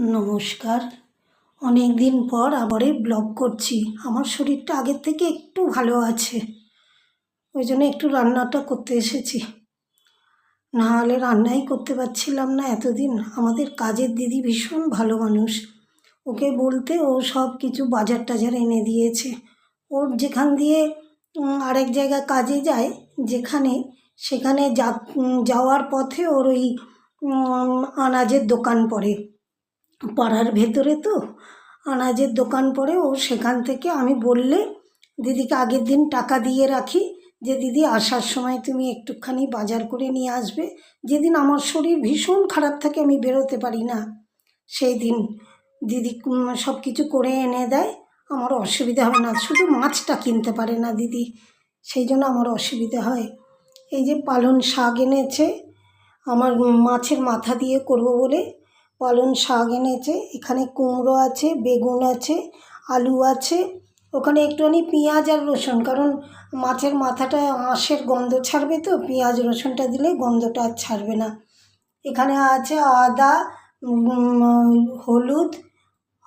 নমস্কার। অনেক দিন পর আবারই ব্লগ করছি। আমার শরীরটা আগের থেকে একটু ভালো আছে। ওই জন্য একটু রান্নাটা করতে এসেছি। না হলে রান্নাই করতে পারছিলাম না এতদিন। আমাদের কাজের দিদি ভীষণ ভালো মানুষ। ওকে বলতে ও সব কিছু বাজার টাজার এনে দিয়েছে। ওর যেখান দিয়ে আরেক জায়গায় কাজে যায়, যেখানে, সেখানে যাওয়ার পথে ওর ওই আনাজের দোকান পড়ে। পাড়ার ভেতরে তো আনাজের দোকান পড়ে, ও সেখান থেকে আমি বললে, দিদিকে আগের দিন টাকা দিয়ে রাখি, যে দিদি আসার সময় তুমি একটুখানি বাজার করে নিয়ে আসবে, যেদিন আমার শরীর ভীষণ খারাপ থাকে আমি বেরোতে পারি না। সেই দিন দিদি সব কিছু করে এনে দেয়, আমার অসুবিধা হবে না, শুধু মাছটা কিনতে পারে না দিদি, সেই জন্য আমার অসুবিধা হয়। এই যে পালন শাক এনেছে, আমার মাছের মাথা দিয়ে করব বলে পালন শাক এনেছে, এখানে কুমড়ো আছে, বেগুন আছে, আলু আছে, ওখানে একটুখানি পেঁয়াজ আর রসুন, কারণ মাছের মাথাটা আঁশের গন্ধ ছাড়বে তো, পেঁয়াজ রসুনটা দিলে গন্ধটা আর ছাড়বে না। এখানে আছে আদা হলুদ,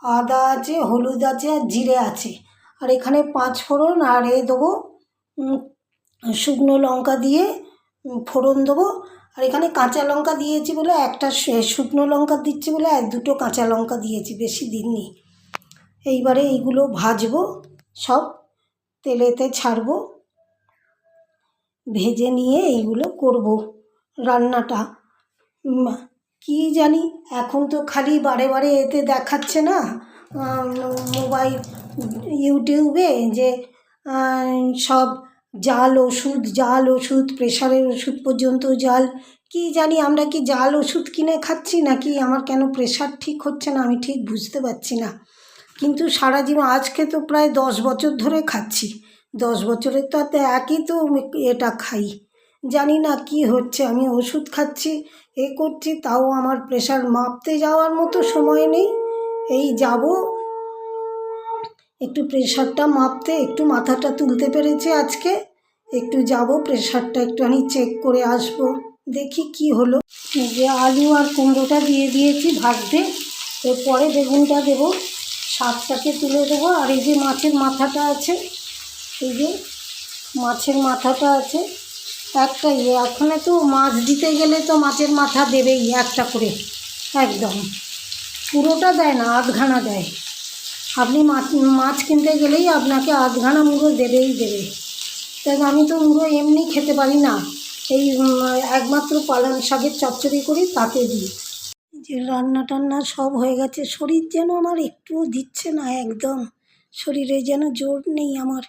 আদা আছে, হলুদ আছে আর জিরে আছে। আর এখানে পাঁচ ফোড়ন, আর এ দেবো শুকনো লঙ্কা দিয়ে ফোড়ন দেবো আর এখানে কাঁচা লঙ্কা দিয়েছি বলে একটা শুকনো লঙ্কা দিচ্ছি বলে এক দুটো কাঁচা লঙ্কা দিয়েছি, বেশি দিননি। এইবারে এইগুলো ভাজবো, সব তেলেতে ছাড়বো, ভেজে নিয়ে এইগুলো করব রান্নাটা। কি জানি, এখন তো খালি বারে বারে এতে দেখাচ্ছে না মোবাইল, ইউটিউবে যে সব জাল ওষুধ জাল ওষুধ প্রেশারের ওষুধ পর্যন্ত জাল। কি জানি আমরা কি জাল ওষুধ কিনে খাচ্ছি নাকি আমার কেন প্রেশার ঠিক হচ্ছে না আমি ঠিক বুঝতে পারছি না। কিন্তু সারা জীবন আজকে তো প্রায় দশ বছর ধরে খাচ্ছি। দশ বছরের তো একই তো এটা খাই। জানি না কি হচ্ছে, আমি ওষুধ খাচ্ছি, এ করছি, তাও আমার প্রেশার মাপতে যাওয়ার মতো সময় নেই। এই যাব একটু প্রেশারটা মাপতে, একটু মাথাটা তুলতে পেরেছি আজকে। একটু যাব প্রেশারটা একটুখানি চেক করে আসব। দেখি কি হলো। যে আলু আর কুমড়োটা দিয়ে দিয়েছি ভাজতে। এরপরে বেগুনটা দেবো, শাকটাকে তুলে দেবো। আর এই যে মাছের মাথাটা আছে, এই যে মাছের মাথাটা আছে একটা ইয়ে এখানে তো মাছ দিতে গেলে তো মাছের মাথা দেবেই একটা করে, একদম। পুরোটা দেয় না, আধখানা দেয়। আপনি মাছ মাছ কিনতে গেলেই আপনাকে আধখানা মুড়ো দেবেই দেবে। তাই আমি তো মুড়ো এমনি খেতে পারি না। এই একমাত্র পালং শাকের চচ্চড়ি করি, তাতে দিই। যে রান্না টান্না সব হয়ে গেছে, শরীর যেন আমার একটুও দিচ্ছে না একদম। শরীরে যেন জোর নেই আমার।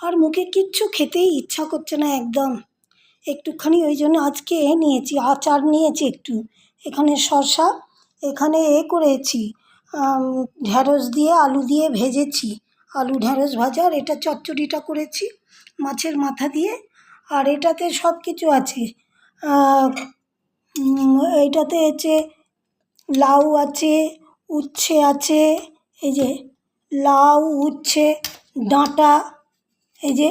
আর মুখে কিচ্ছু খেতেই ইচ্ছা করছে না একদম। একটুখানি ওই জন্য আজকে এ নিয়েছি, আচার নিয়েছি একটু। এখানে শসা, এখানে এ করেছি। ঢ্যাঁড়স দিয়ে আলু দিয়ে ভেজেছি। আলু ঢ্যাঁড়স ভাজা আর এটা চচ্চড়িটা করেছি মাছের মাথা দিয়ে। আর এটাতে সব কিছু আছে এইটাতে হচ্ছে লাউ আছে, উচ্ছে আছে, এই যে লাউ, উচ্ছে, ডাঁটা, এই যে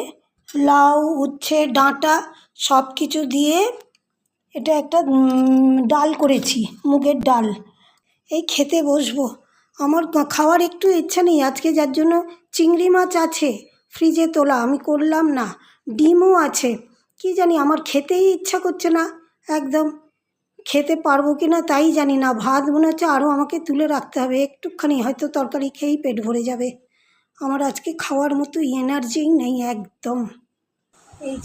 লাউ, উচ্ছে, ডাঁটা সব কিছু দিয়ে এটা একটা ডাল করেছি, মুগের ডাল। এই খেতে বসবো। আমার খাওয়ার একটু ইচ্ছা নেই, আজকে যার জন্য চিংড়ি মাছ আছে ফ্রিজে তোলা, আমি করলাম না, ডিমও আছে, কি জানি, আমার খেতেই ইচ্ছা করছে না, একদম। খেতে পারব কি না তাই জানি না, ভাত মনে হচ্ছে আরও আমাকে তুলে রাখতে হবে, একটুখানি হয়তো তরকারি খেয়েই পেট ভরে যাবে। আমার আজকে খাওয়ার মতো এনার্জিই নেই একদম। এই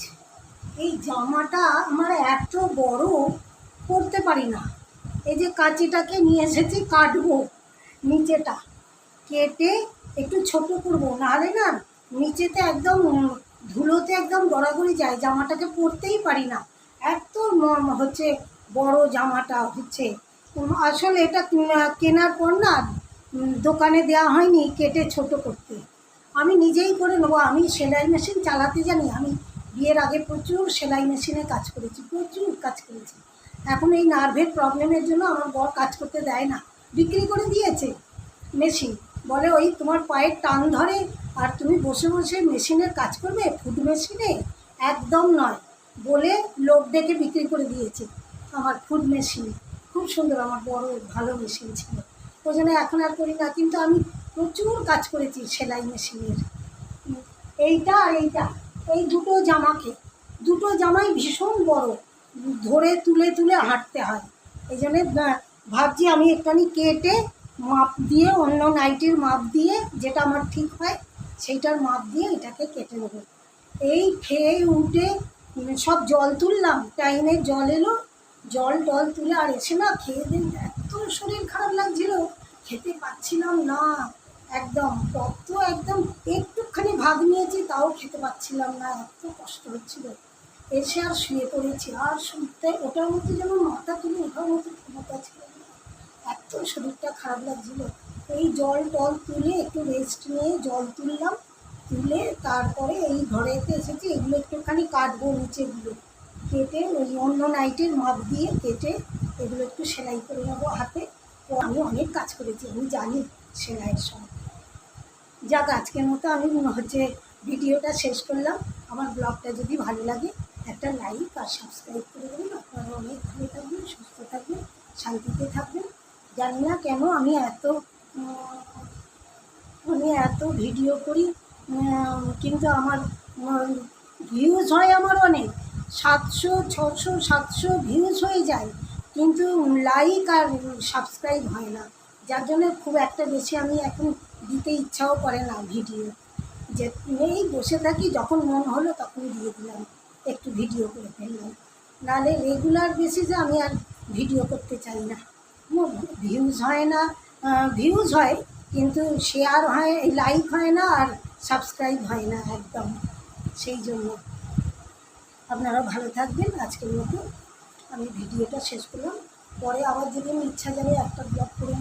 এই জামাটা আমার এত বড়, পরতে পারি না। এই যে কাঁচিটাকে নিয়ে এসেছি কাটবো। নিচেটা কেটে একটু ছোট করব। নাহলে না নিচেতে একদম ধুলোতে একদম গড়াগড়ি যায়। জামাটাকে পরতেই পারি না। এত হচ্ছে বড় জামাটা হচ্ছে। আসলে এটা কেনার পর না দোকানে দেওয়া হয়নি কেটে ছোট করতে। আমি নিজেই করে নেব। আমি সেলাই মেশিন চালাতে জানি। আমি বিয়ের আগে প্রচুর সেলাই মেশিনে কাজ করেছি, প্রচুর কাজ করেছি। এখন এই নার্ভের প্রবলেমের জন্য আমার বর কাজ করতে দেয় না। বিক্রি করে দিয়েছে মেশিন। বলে ওই তোমার পায়ের টান ধরে আর তুমি বসে বসে মেশিনের কাজ করবে ফুড মেশিনে একদম নয়, বলে লোক ডেকে বিক্রি করে দিয়েছে আমার ফুড মেশিন খুব সুন্দর আমার বড় ভালো মেশিন ছিল। ওই জন্য এখন আর করি না, কিন্তু আমি প্রচুর কাজ করেছি সেলাই মেশিনের এইটা আর এইটা, এই দুটো জামাকে, দুটো জামাই ভীষণ বড়, ধরে তুলে তুলে হাঁটতে হয়। এই জন্যে ভাবছি আমি একটুখানি কেটে মাপ দিয়ে, অন্য নাইটির মাপ দিয়ে যেটা আমার ঠিক হয়, সেইটার মাপ দিয়ে এটাকে কেটে নেব। এই খেয়ে উঠে সব জল তুললাম। টাইমে জল এলো, জল টল তুলে আর এসে না খেয়ে দিন এত শরীর খারাপ লাগছিল, খেতে পাচ্ছিলাম না। একদম তত একদম একটুখানি ভাগ নিয়েছি, তাও খেতে পাচ্ছিলাম না, এত কষ্ট হচ্ছিল। এসে আর শুয়ে পড়েছি, আর শুনতে ওটার মধ্যে যেমন মাথা তুলে ওঠার মতো ক্ষমতা ছিল। এত শরীরটা খারাপ লাগছিল। এই জল টল তুলে একটু রেস্ট নিয়ে জল তুললাম, তুলে তারপরে এই ঘরেতে এসেছি, এগুলো একটুখানি কাটবো নিচেগুলো। কেটে ওই অন্য নাইটের মাপ দিয়ে কেটে এগুলো একটু সেলাই করে নেব হাতে। তো আমি অনেক কাজ করেছি, আমি জানি সেলাইয়ের সব যাক, আজকের মতো আমি মনে হচ্ছে ভিডিওটা শেষ করলাম। আমার ব্লগটা যদি ভালো লাগে, একটা লাইক আর সাবস্ক্রাইব করে দেবেন। আপনারা অনেক ভালো থাকবেন, সুস্থ থাকবেন, শান্তিতে থাকবেন। জানি না কেন আমি এত আমি এত ভিডিও করি কিন্তু আমার ভিউজ হয় আমার অনেক। সাতশো, ছশো, সাতশো ভিউজ হয়ে যায়, কিন্তু লাইক আর সাবস্ক্রাইব হয় না। যার জন্য খুব একটা বেশি আমি এখন দিতে ইচ্ছাও করে না ভিডিও যে এই বসে থাকি, যখন মন হলো তখন দিয়ে দিলাম, একটু ভিডিও করে ফেললাম। নাহলে রেগুলার বেসিসে আমি আর ভিডিও করতে চাই না। ভিউজ হয় না ভিউজ হয়, কিন্তু শেয়ার হয় লাইক হয় না আর সাবস্ক্রাইব হয় না একদম। সেই জন্য। আপনারা ভালো থাকবেন। আজকের মতো আমি ভিডিওটা শেষ করলাম। পরে আবার যদি আমি ইচ্ছা জানি একটা ব্লগ করে